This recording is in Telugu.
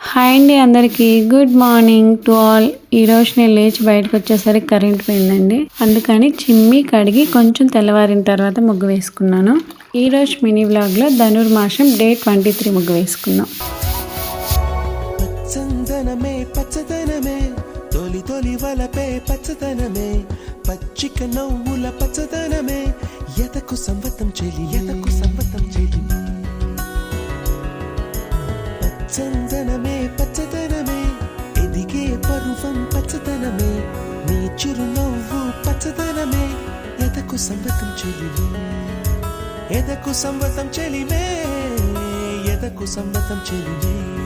హాయ్ అండి అందరికీ. గుడ్ మార్నింగ్ టు ఆల్ ఈరోజు నేను లేచి బయటకు వచ్చేసరికి కరెంట్ పోయిందండి. అందుకని చిమ్మి కడిగి కొంచెం తెల్లవారిన తర్వాత ముగ్గు వేసుకున్నాను. ఈరోజు మినీ వ్లాగ్లో ధనుర్మాసం డే ట్వంటీ త్రీ ముగ్గు వేసుకున్నాం పచ్చందనమే పచ్చదనమే తొలి తొలి వలపే పచ్చదనమే పచ్చిక నవ్వుల పచ్చదనమే ఎతకు సంవతం చెలి ఎతకు సంవతం చెలి. పచ్చందనమే చిరునవ్వు పచ్చదనమే. ఎదకు సంవతం చెలిమే. ఎదకు సంవతం చెలిమే. ఎదకు సంవతం చెలిమే.